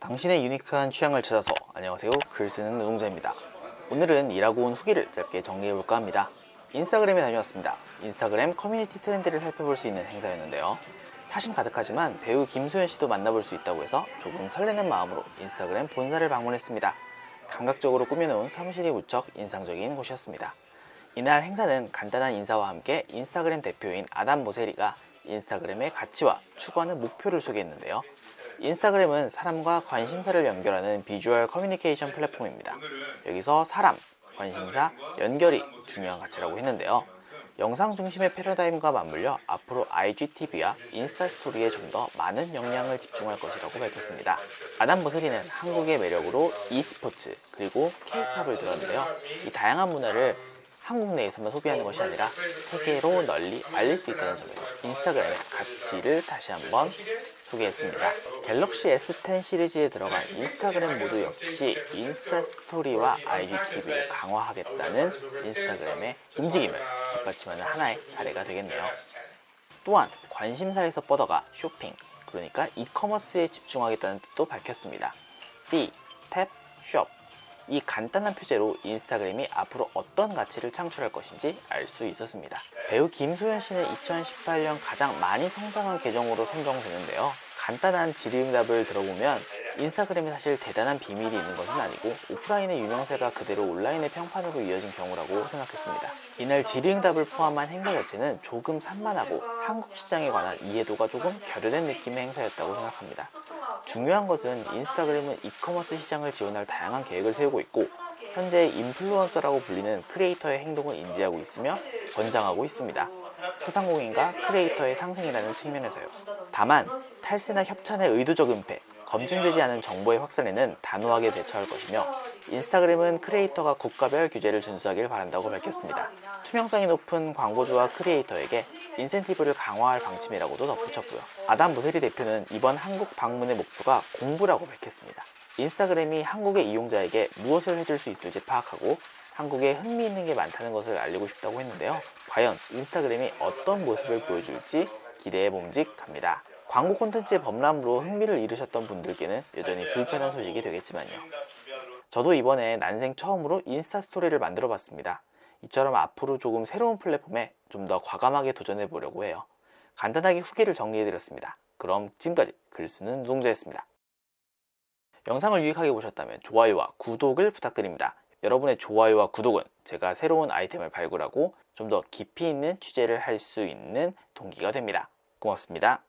당신의 유니크한 취향을 찾아서 안녕하세요. 글 쓰는 노동자입니다. 오늘은 일하고 온 후기를 짧게 정리해 볼까 합니다. 인스타그램에 다녀왔습니다. 인스타그램 커뮤니티 트렌드를 살펴볼 수 있는 행사였는데요. 사심 가득하지만 배우 김소연 씨도 만나볼 수 있다고 해서 조금 설레는 마음으로 인스타그램 본사를 방문했습니다. 감각적으로 꾸며놓은 사무실이 무척 인상적인 곳이었습니다. 이날 행사는 간단한 인사와 함께 인스타그램 대표인 아담 모세리가 인스타그램의 가치와 추구하는 목표를 소개했는데요. 인스타그램은 사람과 관심사를 연결하는 비주얼 커뮤니케이션 플랫폼입니다. 여기서 사람, 관심사, 연결이 중요한 가치라고 했는데요. 영상 중심의 패러다임과 맞물려 앞으로 IGTV와 인스타 스토리에 좀 더 많은 역량을 집중할 것이라고 밝혔습니다. 아담 모세리는 한국의 매력으로 e스포츠 그리고 K-팝을 들었는데요. 이 다양한 문화를 한국 내에서만 소비하는 것이 아니라 세계로 널리 알릴 수 있다는 점에서 인스타그램의 가치를 다시 한번 소개했습니다. 갤럭시 S10 시리즈에 들어간 인스타그램 모드 역시 인스타 스토리와 IGTV를 강화하겠다는 인스타그램의 움직임을 뒷받침하는 하나의 사례가 되겠네요. 또한 관심사에서 뻗어가 쇼핑, 그러니까 이커머스에 집중하겠다는 뜻도 밝혔습니다. C, 탭, 숍. 이 간단한 표제로 인스타그램이 앞으로 어떤 가치를 창출할 것인지 알 수 있었습니다. 배우 김소연 씨는 2018년 가장 많이 성장한 계정으로 선정되는데요. 간단한 질의응답을 들어보면 인스타그램이 사실 대단한 비밀이 있는 것은 아니고 오프라인의 유명세가 그대로 온라인의 평판으로 이어진 경우라고 생각했습니다. 이날 질의응답을 포함한 행사 자체는 조금 산만하고 한국 시장에 관한 이해도가 조금 결여된 느낌의 행사였다고 생각합니다. 중요한 것은 인스타그램은 이커머스 시장을 지원할 다양한 계획을 세우고 있고 현재 인플루언서라고 불리는 크리에이터의 행동을 인지하고 있으며 권장하고 있습니다. 소상공인과 크리에이터의 상승이라는 측면에서요. 다만 탈세나 협찬의 의도적 은폐, 검증되지 않은 정보의 확산에는 단호하게 대처할 것이며 인스타그램은 크리에이터가 국가별 규제를 준수하길 바란다고 밝혔습니다. 투명성이 높은 광고주와 크리에이터에게 인센티브를 강화할 방침이라고도 덧붙였고요. 아담 무세리 대표는 이번 한국 방문의 목표가 공부라고 밝혔습니다. 인스타그램이 한국의 이용자에게 무엇을 해줄 수 있을지 파악하고 한국에 흥미있는 게 많다는 것을 알리고 싶다고 했는데요. 과연 인스타그램이 어떤 모습을 보여줄지 기대해 봄직합니다. 광고 콘텐츠의 범람으로 흥미를 잃으셨던 분들께는 여전히 불편한 소식이 되겠지만요. 저도 이번에 난생 처음으로 인스타 스토리를 만들어 봤습니다. 이처럼 앞으로 조금 새로운 플랫폼에 좀 더 과감하게 도전해 보려고 해요. 간단하게 후기를 정리해 드렸습니다. 그럼 지금까지 글 쓰는 노동자였습니다. 영상을 유익하게 보셨다면 좋아요와 구독을 부탁드립니다. 여러분의 좋아요와 구독은 제가 새로운 아이템을 발굴하고 좀 더 깊이 있는 취재를 할 수 있는 동기가 됩니다. 고맙습니다.